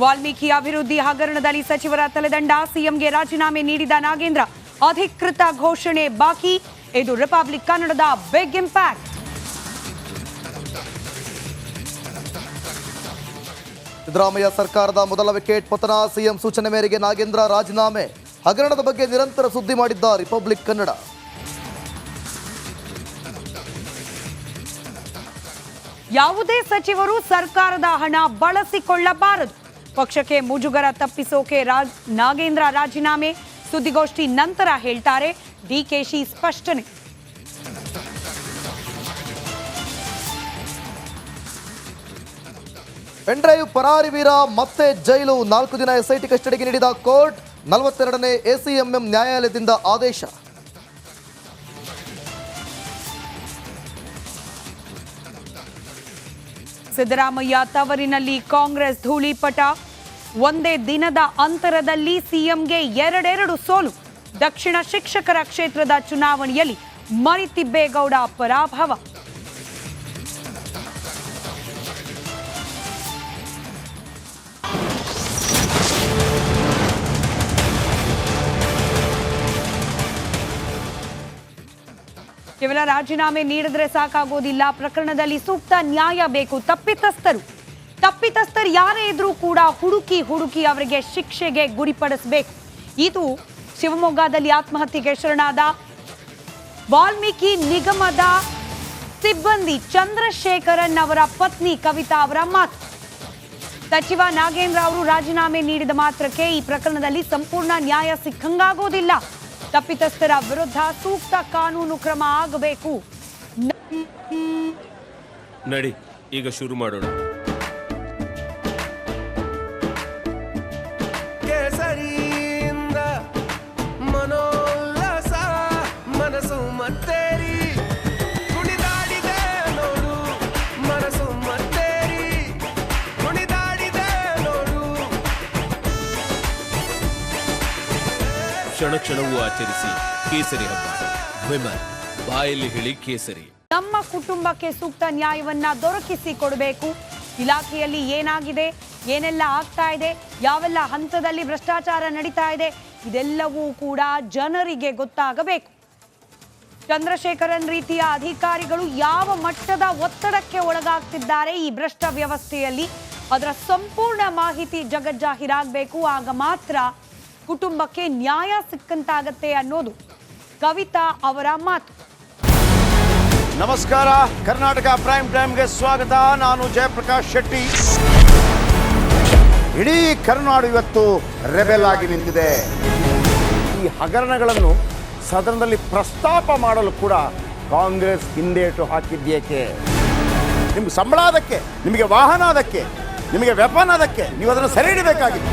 ವಾಲ್ಮೀಕಿ ಅಭಿವೃದ್ಧಿ ಹಗರಣದಲ್ಲಿ ಸಚಿವರ ತಲೆದಂಡ ಸಿಎಂಗೆ ರಾಜೀನಾಮೆ ನೀಡಿದ ನಾಗೇಂದ್ರ ಅಧಿಕೃತ ಘೋಷಣೆ ಬಾಕಿ. ಇದು ರಿಪಬ್ಲಿಕ್ ಕನ್ನಡದ ಬಿಗ್ ಇಂಪ್ಯಾಕ್ಟ್. ಸಿದ್ದರಾಮಯ್ಯ ಸರ್ಕಾರದ ಮೊದಲ ವಿಕೆಟ್ ಪತನ ಸಿಎಂ ಸೂಚನೆ ಮೇರೆಗೆ ನಾಗೇಂದ್ರ ರಾಜೀನಾಮೆ. ಹಗರಣದ ಬಗ್ಗೆ ನಿರಂತರ ಸುದ್ದಿ ಮಾಡಿದ್ದ ರಿಪಬ್ಲಿಕ್ ಕನ್ನಡ. ಯಾವುದೇ ಸಚಿವರು ಸರ್ಕಾರದ ಹಣ ಬಳಸಿಕೊಳ್ಳಬಾರದು. ಪಕ್ಷಕ್ಕೆ ಮುಜುಗರ ತಪ್ಪಿಸೋಕೆ ರಾಜ್ ನಾಗೇಂದ್ರ ರಾಜೀನಾಮೆ ಸುದ್ದಿಗೋಷ್ಠಿ ನಂತರ ಹೇಳ್ತಾರೆ ಡಿಕೆಶಿ ಸ್ಪಷ್ಟನೆ. ಪೆನ್ಡ್ರೈವ್ ಪರಾರಿ ವೀರ ಮತ್ತೆ ಜೈಲು. ನಾಲ್ಕು ದಿನ ಎಸ್ಐಟಿ ಕಸ್ಟಡಿಗೆ ನೀಡಿದ ಕೋರ್ಟ್ ನಲವತ್ತೆರಡನೇ ಎಸಿಎಂಎಂ ನ್ಯಾಯಾಲಯದಿಂದ ಆದೇಶ. ಸಿದ್ದರಾಮಯ್ಯ ತವರಿನಲ್ಲಿ ಕಾಂಗ್ರೆಸ್ ಧೂಳಿಪಟ. ಒಂದೇ ದಿನದ ಅಂತರದಲ್ಲಿ ಸಿಎಂಗೆ ಎರಡೆರಡು ಸೋಲು. ದಕ್ಷಿಣ ಶಿಕ್ಷಕರ ಕ್ಷೇತ್ರದ ಚುನಾವಣೆಯಲ್ಲಿ ಮರಿತಿಬ್ಬೇಗೌಡ ಪರಾಭವ. ಕೇವಲ ರಾಜೀನಾಮೆ ನೀಡಿದ್ರೆ ಸಾಕಾಗೋದಿಲ್ಲ. ಪ್ರಕರಣದಲ್ಲಿ ಸೂಕ್ತ ನ್ಯಾಯ ಬೇಕು ತಪ್ಪಿತಸ್ಥರು. ತಪ್ಪಿತಸ್ಥರು ಯಾರೇ ಇದ್ರೂ ಕೂಡ ಹುಡುಕಿ ಹುಡುಕಿ ಅವರಿಗೆ ಶಿಕ್ಷೆಗೆ ಗುರಿಪಡಿಸಬೇಕು. ಇದು ಶಿವಮೊಗ್ಗದಲ್ಲಿ ಆತ್ಮಹತ್ಯೆಗೆ ಶರಣಾದ ವಾಲ್ಮೀಕಿ ನಿಗಮದ ಸಿಬ್ಬಂದಿ ಚಂದ್ರಶೇಖರನ್ ಅವರ ಪತ್ನಿ ಕವಿತಾ ಅವರ ಮಾತು. ಸಚಿವ ನಾಗೇಂದ್ರ ಅವರು ರಾಜೀನಾಮೆ ನೀಡಿದ ಮಾತ್ರಕ್ಕೆ ಈ ಪ್ರಕರಣದಲ್ಲಿ ಸಂಪೂರ್ಣ ನ್ಯಾಯ ಸಿಕ್ಕಂಗಾಗೋದಿಲ್ಲ. ತಪ್ಪಿತಸ್ಥರ ವಿರುದ್ಧ ಸೂಕ್ತ ಕಾನೂನು ಕ್ರಮ ಆಗಬೇಕು. ನಡಿ, ಈಗ ಶುರು ಮಾಡೋಣ. ಕ್ಷಣ ಕ್ಷಣವೂ ಆಚರಿಸಿ ಕೇಸರಿ ಹಬ್ಬ. ವಿಮಲ್, ಬಾಯಲ್ಲಿ ಹೇಳಿ ಕೇಸರಿ. ನಮ್ಮ ಕುಟುಂಬಕ್ಕೆ ಸೂಕ್ತ ನ್ಯಾಯವನ್ನ ದೊರಕಿಸಿ ಕೊಡಬೇಕು. ಇಲಾಖೆಯಲ್ಲಿ ಏನಾಗಿದೆ, ಏನೆಲ್ಲ ಆಗ್ತಾ ಇದೆ, ಯಾವೆಲ್ಲ ಹಂತದಲ್ಲಿ ಭ್ರಷ್ಟಾಚಾರ ನಡೀತಾ ಇದೆ, ಇದೆಲ್ಲವೂ ಕೂಡ ಜನರಿಗೆ ಗೊತ್ತಾಗಬೇಕು. ಚಂದ್ರಶೇಖರನ್ ರೀತಿಯ ಅಧಿಕಾರಿಗಳು ಯಾವ ಮಟ್ಟದ ಒತ್ತಡಕ್ಕೆ ಒಳಗಾಗ್ತಿದ್ದಾರೆ ಈ ಭ್ರಷ್ಟ ವ್ಯವಸ್ಥೆಯಲ್ಲಿ? ಅದರ ಸಂಪೂರ್ಣ ಮಾಹಿತಿ ಜಗಜ್ಜಾಹಿರಾಗಬೇಕು ಆಗ ಮಾತ್ರ ಕುಟುಂಬಕ್ಕೆ ನ್ಯಾಯ ಸಿಕ್ಕಂತಾಗತ್ತೆ ಅನ್ನೋದು ಕವಿತಾ ಅವರ ಮಾತು. ನಮಸ್ಕಾರ, ಕರ್ನಾಟಕ ಪ್ರೈಮ್ ಟೈಮ್ಗೆ ಸ್ವಾಗತ. ನಾನು ಜಯಪ್ರಕಾಶ್ ಶೆಟ್ಟಿ. ಇಡೀ ಕರ್ನಾಡು ಇವತ್ತು ರೆಬೆಲ್ ಆಗಿ ನಿಂತಿದೆ. ಈ ಹಗರಣಗಳನ್ನು ಸದನದಲ್ಲಿ ಪ್ರಸ್ತಾಪ ಮಾಡಲು ಕೂಡ ಕಾಂಗ್ರೆಸ್ ಹಿಂದೇಟು ಹಾಕಿದ್ದೇಕೆ ನಿಮ್ಗೆ ಸಂಬಳ ಅದಕ್ಕೆ, ನಿಮಗೆ ವಾಹನ ಅದಕ್ಕೆ, ನಿಮಗೆ ವೆಪನ್ ಅದಕ್ಕೆ, ನೀವು ಅದನ್ನು ಸೆರೆ ಹಿಡಿಬೇಕಾಗಿತ್ತು